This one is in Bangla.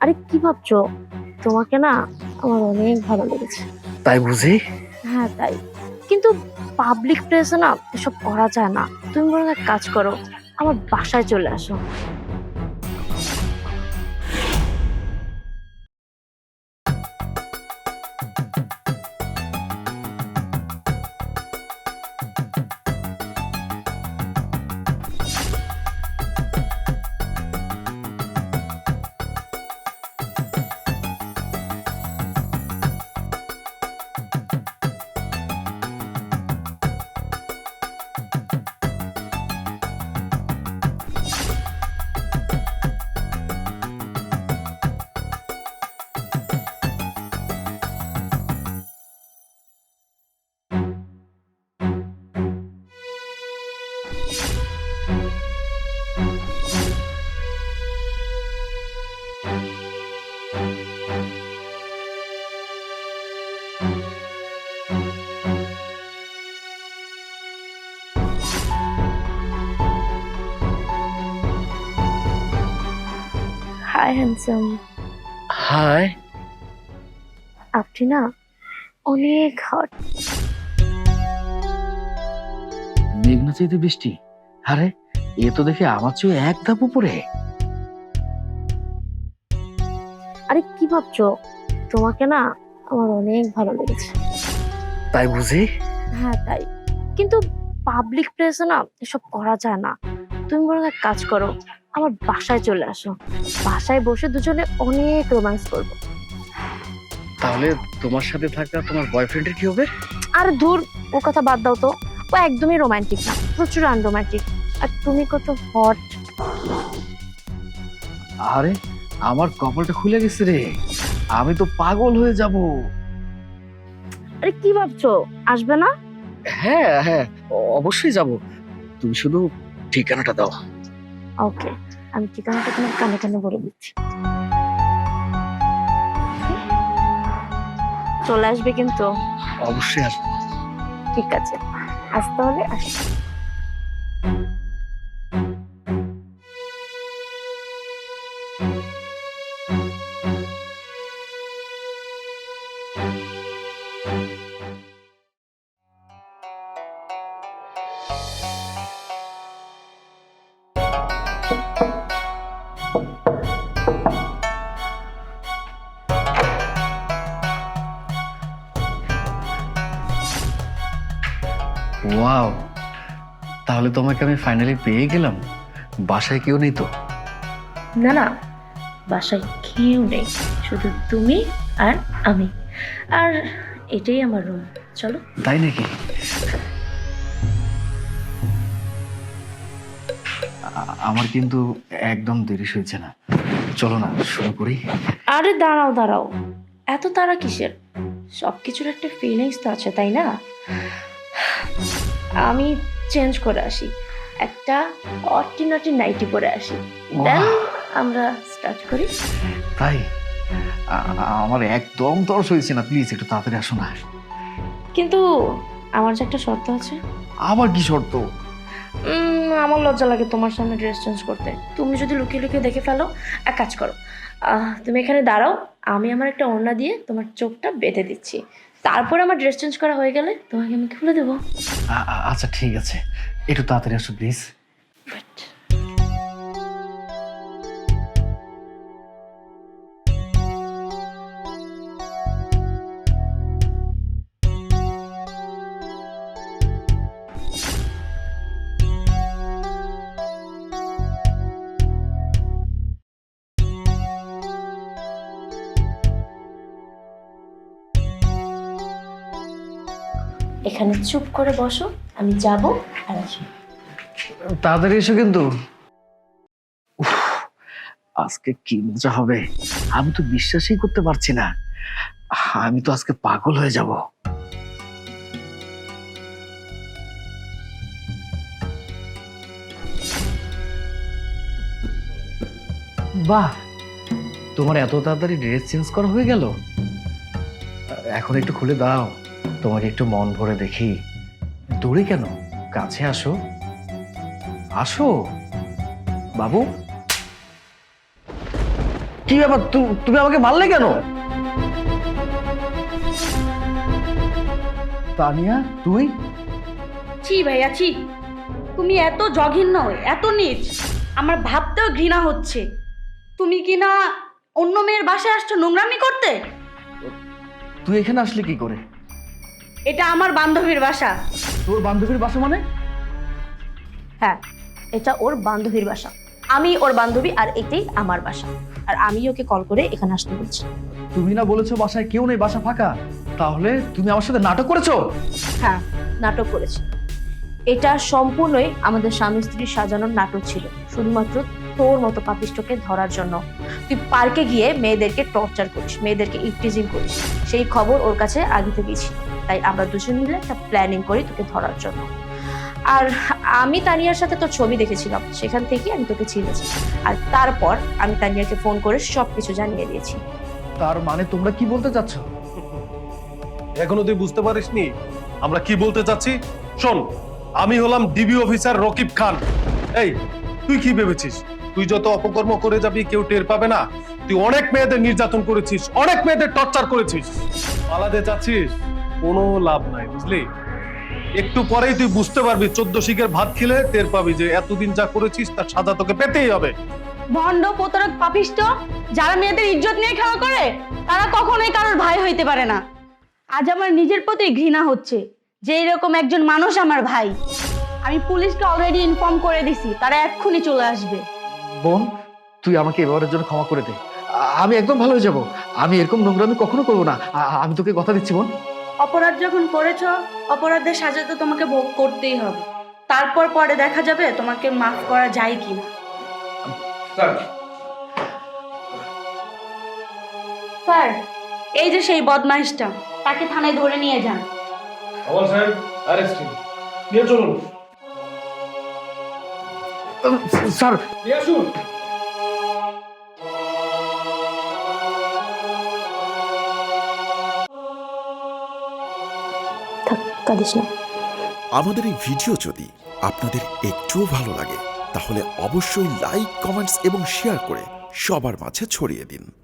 আরে কি ভাবছ? তোমাকে না আমার অনেক ভালো লেগেছে। তাই বুঝি? হ্যাঁ তাই। কিন্তু পাবলিক প্লেসে না এসব করা যায় না। তুমি বরং এক কাজ করো আমার বাসায় চলে আসো। হাই হ্যান্ডসাম হাই আপনি না অনেক হট মেঘনা চাইতে বৃষ্টি। আরে এ তো দেখে আমার চেয়ে এক ধাপ উপরে। আরে কি ভাবছ? তোমাকে না আমার অনেক ভালো লেগেছে। তাই বুঝি? হ্যাঁ তাই। কিন্তু পাবলিক প্লেসে না এসব করা যায় না। তুমি বরং এক কাজ করো আমার বাসায় চলে আসো। বাসায় বসে দুজনে অনেক রোম্যান্স করব। তাহলে তোমার সাথে থাকা তোমার বয়ফ্রেন্ডের কি হবে? আর দূর ও কথা বাদ দাও তো। ও একদমই রোমান্টিক না প্রচুর আনরোমান্টিক আর তুমি কত হট আরে আমার কপালটা খুলে গেছে রে। আমি তো পাগল হয়ে যাব। আরে কি ভাবছ? আসবে না? হ্যাঁ হ্যাঁ অবশ্যই যাব। তুমি শুধু ঠিকানাটা দাও। ওকে আমি ঠিকানাটা তোমার কানে কানে বলে দিচ্ছি? চলে আসবে কিন্তু? অবশ্যই আসব। ঠিক আছে। আজ তাহলে আসি ওয়াও তাহলে তোমাকে আমি ফাইনালি পেয়ে গেলাম। বাসায় কেউ নেই তো? না না বাসায় কেউ নেই শুধু তুমি আর আমি। আর এটাই আমার রুম চলো। তাই নাকি? আমার কিন্তু একদম দেরি হয়েছে না। চলো না শুরু করি। আরে দাঁড়াও দাঁড়াও এত তারা কিসের? সব কিছুর একটা ফিলিংস তো আছে তাই না? আমি চেঞ্জ করে আসি। একটা অর্টিনটি নাইটি পরে আসি। দেন আমরা স্টার্ট করি। তাই আমার একদম তরস হয়েছে না প্লিজ একটু তাড়াতাড়ি আসো না। কিন্তু আমার যে একটা শর্ত আছে। আবার কি শর্ত? আমার লজ্জা লাগে তোমার সামনে ড্রেস চেঞ্জ করতে। তুমি যদি লুকিয়ে লুকিয়ে দেখে ফেলো এক কাজ করো। তুমি এখানে দাঁড়াও আমি আমার একটা ওড়না দিয়ে তোমার চোখটা বেঁধে দিচ্ছি। তারপর আমার ড্রেস চেঞ্জ করা হয়ে গেলে তোমাকে আমি খুলে দেবো? আচ্ছা ঠিক আছে। একটু তাড়াতাড়ি আসো প্লিজ বাট এখানে চুপ করে বসো আমি যাব আর আসব। তাড়াতাড়ি এসো কিন্তু। উফ, আজকে কি মজা হবে। আমি তো বিশ্বাসই করতে পারছি না। আমি তো আজকে পাগল হয়ে যাব। বাহ তোমার এত তাড়াতাড়ি ড্রেস চেঞ্জ করা হয়ে গেল? এখন একটু খুলে দাও। তোমাকে একটু মন ভরে দেখি। দূরে কেন? কাছে আসো। আসো। বাবু। কি ব্যাপার? তুমি আমাকে মারলে কেন? তানিয়া তুই? ছি ভাইয়া ছি। তুমি এত জঘিন্য এত নিচ। আমার ভাবতেও ঘৃণা হচ্ছে। তুমি কি না অন্য মেয়ের বাসায় আসছো নোংরামি করতে? তুই এখানে আসলি কি করে? এটা আমার বান্ধবীর বাসা। তোর বান্ধবীর বাসা মানে? হ্যাঁ এটা ওর বান্ধবীর বাসা। আমি ওর বান্ধবী আর এটাই আমার বাসা। আর আমি ওকে কল করে এখানে আসতে বলছি। তুমি না বলেছ বাসায় কেউ নেই বাসা ফাঁকা। তাহলে তুমি আমার সাথে নাটক করেছ? হ্যাঁ নাটক করেছি। এটা সম্পূর্ণই আমাদের স্বামী স্ত্রীর সাজানোর নাটক ছিল। শুধুমাত্র তোর মতো পাপিষ্টকে ধরার জন্য। তুই পার্কে গিয়ে মেয়েদেরকে টর্চার করিস মেয়েদেরকে ইফটিজিং করিস। সেই খবর ওর কাছে আগে থেকেই ছিল। তাই আমরা দুজন মিলে একটা প্ল্যানিং করি তোকে ধরার জন্য। আর আমি তানিয়ার সাথে তোর ছবি দেখেছিলাম সেখান থেকে আমি তোকে চিনেছি। আর তারপর আমি তানিয়াকে ফোন করে সব কিছু জানিয়ে দিয়েছি। তার মানে তোমরা কি বলতে চাচ্ছ? এখনও তুই বুঝতে পারিসনি? আমরা কি বলতে চাচ্ছি? শোন আমি হলাম ডিবি অফিসার রকিব খান। এই তুই কি ভেবেছিস? তুই যত অপকর্ম করে যাবি কেউ টের পাবে না? তুই অনেক মেয়েদের নির্যাতন করেছিস অনেক মেয়েদের টর্চার করেছিস। পালাতে চাচ্ছিস? কোনো লাভ নাই বুঝলি? একটু পরেই তুই বুঝতে পারবি চোদ্দ শিখের ভাত খেলে টের পাবি যে এতদিন যা করেছিস তার সাজা তোকে পেতেই হবে। ভণ্ড প্রতারক পাপিষ্ট যারা মেয়েদের ইজ্জত নিয়ে খেলা করে তারা কখনোই কারোর ভাই হইতে পারে না। আজ আমার নিজের প্রতি ঘৃণা হচ্ছে যে এরকম একজন মানুষ আমার ভাই। আমি পুলিশকে অলরেডি ইনফর্ম করে দিছি তারা এক্ষুনি চলে আসবে। বোন তুই আমাকে এবারের জন্য ক্ষমা করে দে। আমি একদম ভালো হয়ে যাব। আমি এরকম নোংরামি কখনো করব না। আমি তোকে কথা দিচ্ছি বোন। অপরাধ যখন করেছ অপরাধের সাজা তো তোমাকে ভোগ করতেই হবে। তারপর পরে দেখা যাবে তোমাকে মাফ করা যায় কি না স্যার এই যে সেই বদমাইশটা তাকে থানায় ধরে নিয়ে যান। সাহেব অ্যারেস্টিং নিয়ে চলুন। স্যার। নিয়ে আসুন। কাঁদিস না। আমাদের এই ভিডিও যদি আপনাদের একটুও ভালো লাগে, তাহলে অবশ্যই লাইক কমেন্টস এবং শেয়ার করে সবার মাঝে ছড়িয়ে দিন।